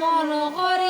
মন করে